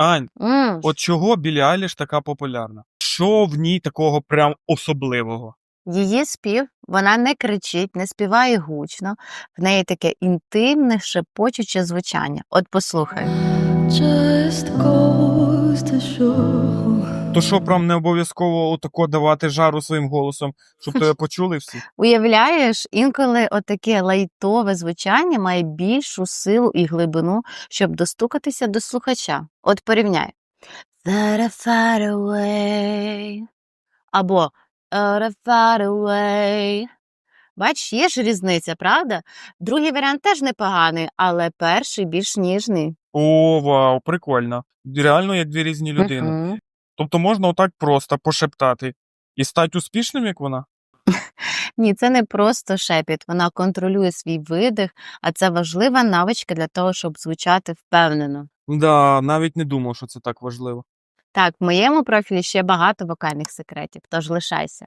Ань, mm. от чого Білі Айліш така популярна? Що в ній такого прям особливого? Її спів, вона не кричить, не співає гучно, в неї таке інтимне, шепочуче звучання. От послухай. Just goes to show. То що прям не обов'язково отако давати жару своїм голосом, щоб тебе почули всі? Уявляєш, інколи отаке лайтове звучання має більшу силу і глибину, щоб достукатися до слухача. От порівняй. Far, far away. Або «Far, far away. Бач, є ж різниця, правда? Другий варіант теж непоганий, але перший більш ніжний. О, вау, прикольно. Реально як дві різні людини. Мгм. Тобто можна отак просто пошептати і стати успішним, як вона? Ні, це не просто шепіт, вона контролює свій видих, а це важлива навичка для того, щоб звучати впевнено. Да, навіть не думав, що це так важливо. Так, в моєму профілі ще багато вокальних секретів, тож лишайся.